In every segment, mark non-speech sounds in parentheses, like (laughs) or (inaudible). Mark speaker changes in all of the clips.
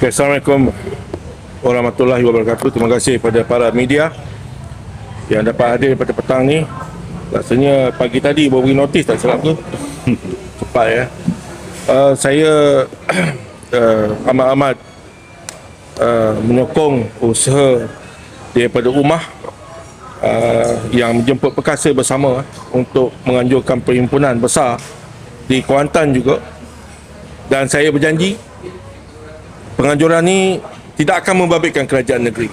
Speaker 1: Okay, Assalamualaikum warahmatullahi wabarakatuh. Terima kasih kepada para media yang dapat hadir pada petang ni. Rasanya pagi tadi baru bagi notis tak silap tu. (laughs) Cepat ya. Uh, saya (clears throat) uh, amat-amat uh, menyokong usaha daripada rumah uh, yang menjemput perkasa bersama untuk menganjurkan perhimpunan besar di Kuantan juga dan saya berjanji penganjuran ni tidak akan membabitkan kerajaan negeri.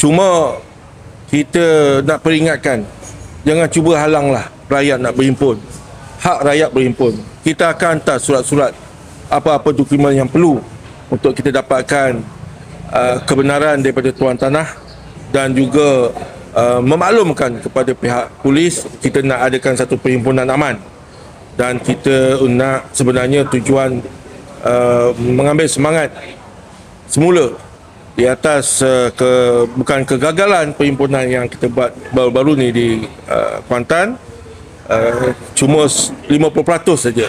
Speaker 1: Cuma kita nak peringatkan jangan cuba halanglah rakyat nak berhimpun. Hak rakyat berhimpun. Kita akan hantar surat-surat apa-apa dokumen yang perlu untuk kita dapatkan uh, kebenaran daripada tuan tanah dan juga uh, memaklumkan kepada pihak polis kita nak adakan satu perhimpunan aman dan kita nak sebenarnya tujuan uh, mengambil semangat semula di atas uh, ke bukan kegagalan perhimpunan yang kita buat baru-baru ni di uh, Kuantan uh, cuma 50% saja.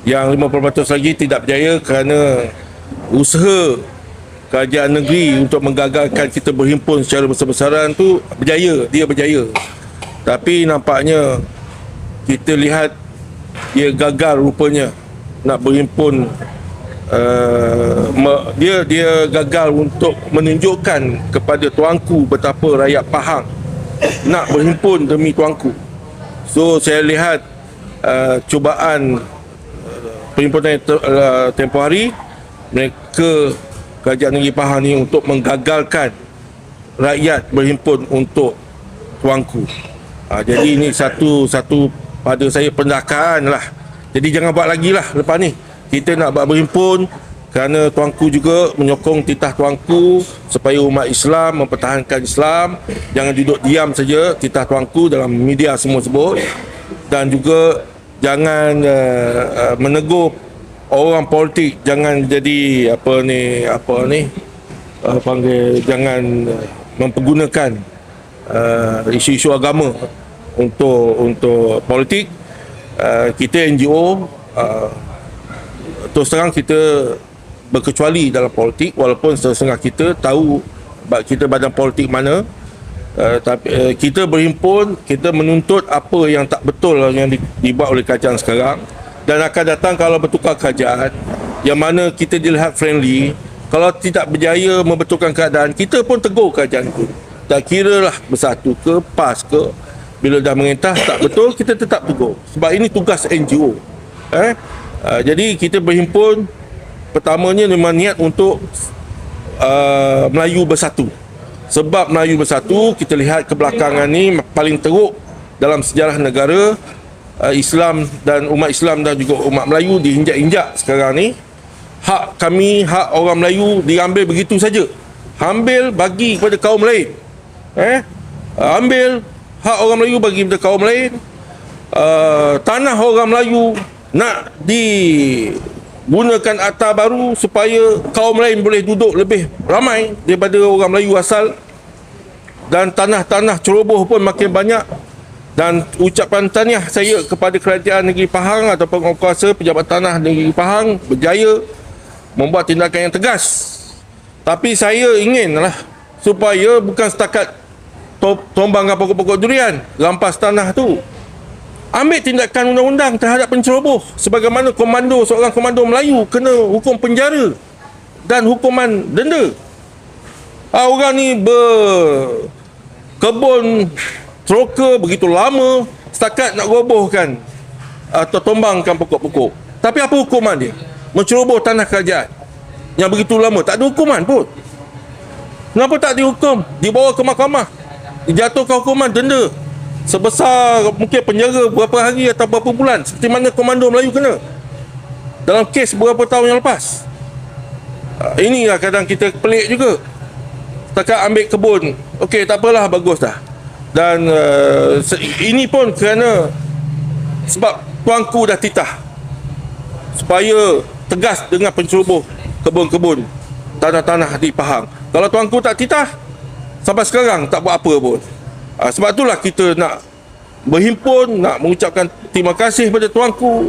Speaker 1: Yang 50% lagi tidak berjaya kerana usaha kerajaan negeri untuk menggagalkan kita berhimpun secara besar-besaran tu berjaya dia berjaya. Tapi nampaknya kita lihat dia gagal rupanya nak berhimpun uh, dia dia gagal untuk menunjukkan kepada tuanku betapa rakyat Pahang nak berhimpun demi tuanku. So saya lihat uh, cubaan uh, perhimpunan uh, tempoh hari mereka kerajaan negeri Pahang ni untuk menggagalkan rakyat berhimpun untuk tuanku. Ha, jadi ini satu satu pada saya pendakaan lah. Jadi jangan buat lagi lah lepas ni kita nak buat berhimpun kerana tuanku juga menyokong titah tuanku supaya umat Islam mempertahankan Islam. Jangan duduk diam saja titah tuanku dalam media semua sebut. Dan juga jangan uh, uh, menegur orang politik. Jangan jadi apa ni apa ni uh, panggil jangan uh, mempergunakan uh, isu-isu agama untuk untuk politik. Uh, kita NGO uh, terus terang kita berkecuali dalam politik walaupun setengah kita tahu kita badan politik mana uh, tapi uh, kita berhimpun kita menuntut apa yang tak betul yang di- dibuat oleh kerajaan sekarang. Dan akan datang kalau bertukar kerajaan yang mana kita dilihat friendly. Kalau tidak berjaya membetulkan keadaan kita pun tegur kerajaan itu. Tak kira lah bersatu ke PAS ke bila dah mengintah tak betul kita tetap tegur. Sebab ini tugas NGO eh uh, jadi kita berhimpun pertamanya memang niat untuk uh, Melayu bersatu. Sebab Melayu bersatu kita lihat kebelakangan ni paling teruk dalam sejarah negara uh, Islam dan umat Islam dan juga umat Melayu diinjak-injak sekarang ni. Hak kami hak orang Melayu diambil begitu saja. Ambil bagi kepada kaum lain. Eh? Ambil hak orang Melayu bagi kepada kaum lain. Uh, tanah orang Melayu nak digunakan atap baru supaya kaum lain boleh duduk lebih ramai daripada orang Melayu asal. Dan tanah-tanah ceroboh pun makin banyak. Dan ucapan tahniah saya kepada kerajaan negeri Pahang atau penguasa pejabat tanah negeri Pahang berjaya membuat tindakan yang tegas. Tapi saya inginlah supaya bukan setakat to- tombangkan pokok-pokok durian rampas tanah tu ambil tindakan undang-undang terhadap penceroboh sebagaimana komando seorang komando Melayu kena hukum penjara dan hukuman denda. Ah, orang ni ber kebun troka begitu lama setakat nak robohkan atau tombangkan pokok-pokok. Tapi apa hukuman dia? Menceroboh tanah kerajaan yang begitu lama. Tak ada hukuman pun. Kenapa tak dihukum? Dibawa ke mahkamah. Dijatuhkan hukuman denda sebesar mungkin penjara berapa hari atau berapa bulan. Seperti mana komando Melayu kena. Dalam kes beberapa tahun yang lepas. Ah, inilah kadang kita pelik juga. Setakat ambil kebun okey tak apalah bagus dah. Dan uh, ini pun kerana sebab tuanku dah titah. Supaya tegas dengan penceroboh kebun-kebun tanah-tanah di Pahang. Kalau tuanku tak titah sampai sekarang tak buat apa pun ha, sebab itulah kita nak berhimpun nak mengucapkan terima kasih kepada tuanku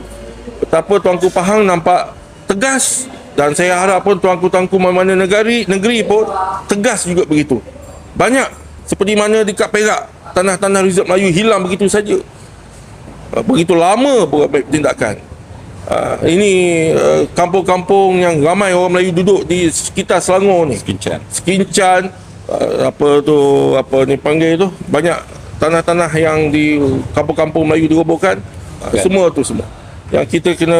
Speaker 1: betapa tuanku Pahang nampak tegas dan saya harap pun tuanku-tuanku mana negeri negeri pun tegas juga begitu. Banyak seperti mana dekat Perak tanah-tanah reserve Melayu hilang begitu saja. Uh, begitu lama beberapa tindakan. Uh, ini uh, kampung-kampung yang ramai orang Melayu duduk di sekitar Selangor ni.
Speaker 2: Kincan.
Speaker 1: Sekincan uh, apa tu apa ni panggil tu? Banyak tanah-tanah yang di kampung-kampung Melayu dirobohkan.
Speaker 2: Kan.
Speaker 1: semua tu semua. Yang kita kena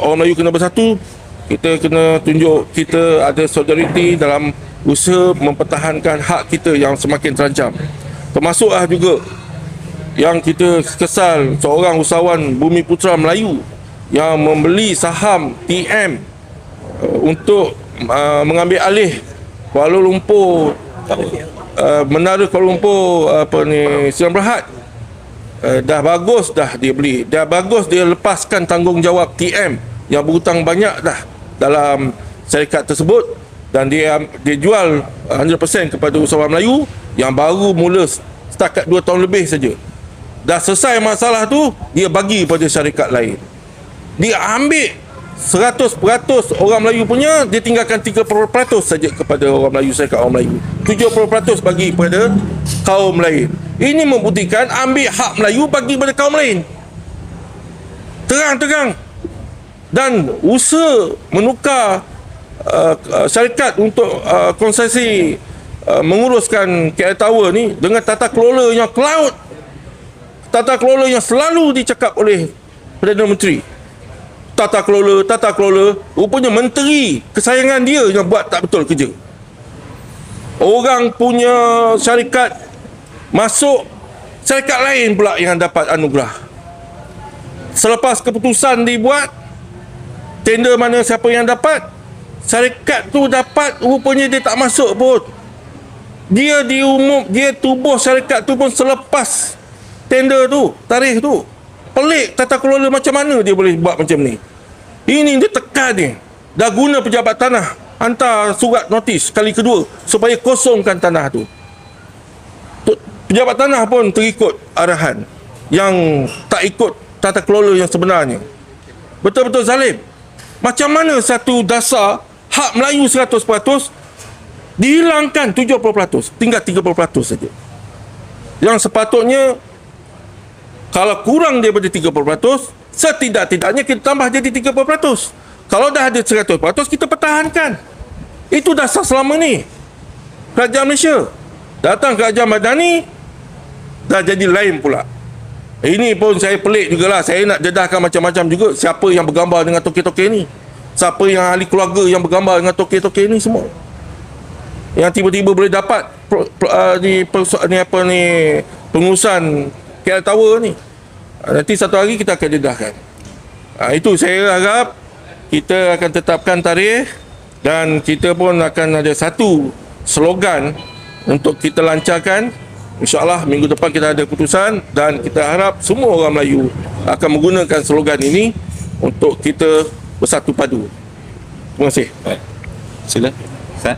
Speaker 1: orang Melayu kena bersatu kita kena tunjuk kita ada solidariti dalam usaha mempertahankan hak kita yang semakin terancam. Termasuklah juga yang kita kesal seorang usahawan Bumi Putra Melayu yang membeli saham TM uh, untuk uh, mengambil alih Kuala Lumpur uh, menara Kuala Lumpur apa ni Silang Berhad. Uh, dah bagus dah dia beli. Dah bagus dia lepaskan tanggungjawab TM yang berhutang banyak dah dalam syarikat tersebut. Dan dia dia jual uh, 100% kepada usahawan Melayu yang baru mula setakat 2 tahun lebih saja. Dah selesai masalah tu dia bagi pada syarikat lain. Dia ambil 100% orang Melayu punya dia tinggalkan 30% saja kepada orang Melayu. Syarikat orang Melayu. 70% bagi kepada kaum lain. Ini membuktikan ambil hak Melayu bagi kepada kaum lain. Terang-terang. Dan usaha menukar uh, uh, syarikat untuk uh, konsesi uh, menguruskan KL Tower ni dengan tata kelola yang kelaut tata kelola yang selalu dicakap oleh Perdana Menteri tata kelola tata kelola rupanya menteri kesayangan dia yang buat tak betul kerja. Orang punya syarikat masuk syarikat lain pula yang dapat anugerah. Selepas keputusan dibuat tender mana siapa yang dapat syarikat tu dapat rupanya dia tak masuk pun. Dia diumum dia tubuh syarikat tu pun selepas tender tu tarikh tu pelik tata kelola macam mana dia boleh buat macam ni? Ini dia tekan ni. Dah guna pejabat tanah. Hantar surat notis kali kedua supaya kosongkan tanah tu. Pejabat tanah pun terikut arahan yang tak ikut tata kelola yang sebenarnya. Betul-betul zalim. Macam mana satu dasar hak Melayu 100% dihilangkan 70% tinggal 30% saja. Yang sepatutnya kalau kurang daripada 30% setidak-tidaknya kita tambah jadi 30% kalau dah ada 100% kita pertahankan. Itu dasar selama ni. Kerajaan Malaysia. Datang kerajaan Madani dah jadi lain pula. Ini pun saya pelik jugalah. Saya nak dedahkan macam-macam juga. Siapa yang bergambar dengan toke-toke ni? Siapa yang ahli keluarga yang bergambar dengan toke-toke ni semua? Yang tiba-tiba boleh dapat pro, pro, uh, di, perso- ni apa ni pengurusan KL Tower ni nanti satu hari kita akan dedahkan uh, itu saya harap kita akan tetapkan tarikh dan kita pun akan ada satu slogan untuk kita lancarkan InsyaAllah minggu depan kita ada keputusan dan kita harap semua orang Melayu akan menggunakan slogan ini untuk kita bersatu padu. Terima kasih.
Speaker 2: Baik. Sila.